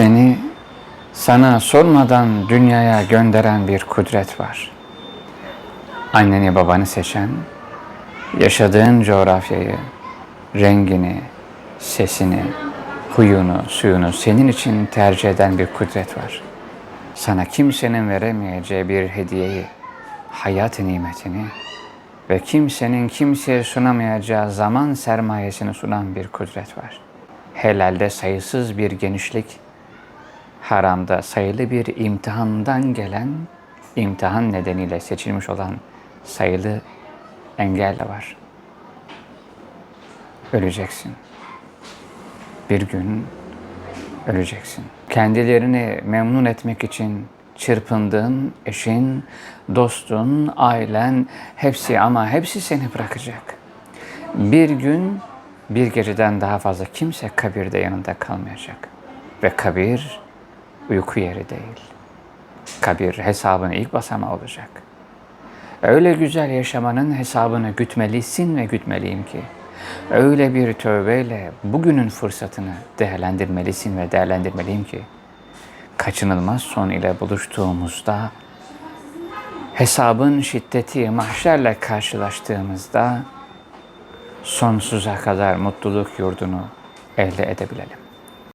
Seni sana sormadan dünyaya gönderen bir kudret var. Anneni babanı seçen, yaşadığın coğrafyayı, rengini, sesini, huyunu, suyunu senin için tercih eden bir kudret var. Sana kimsenin veremeyeceği bir hediyeyi, hayat nimetini ve kimsenin kimseye sunamayacağı zaman sermayesini sunan bir kudret var. Helalde sayısız bir genişlik, haramda sayılı bir imtihandan gelen, imtihan nedeniyle seçilmiş olan sayılı engel de var. Öleceksin. Bir gün öleceksin. Kendilerini memnun etmek için çırpındığın eşin, dostun, ailen hepsi ama hepsi seni bırakacak. Bir gün bir geceden daha fazla kimse kabirde yanında kalmayacak. Ve kabir uyku yeri değil. Kabir hesabın ilk basamağı olacak. Öyle güzel yaşamanın hesabını gütmelisin ve gütmeliyim ki öyle bir tövbeyle bugünün fırsatını değerlendirmelisin ve değerlendirmeliyim ki kaçınılmaz son ile buluştuğumuzda hesabın şiddeti mahşerle karşılaştığımızda sonsuza kadar mutluluk yurdunu elde edebilelim.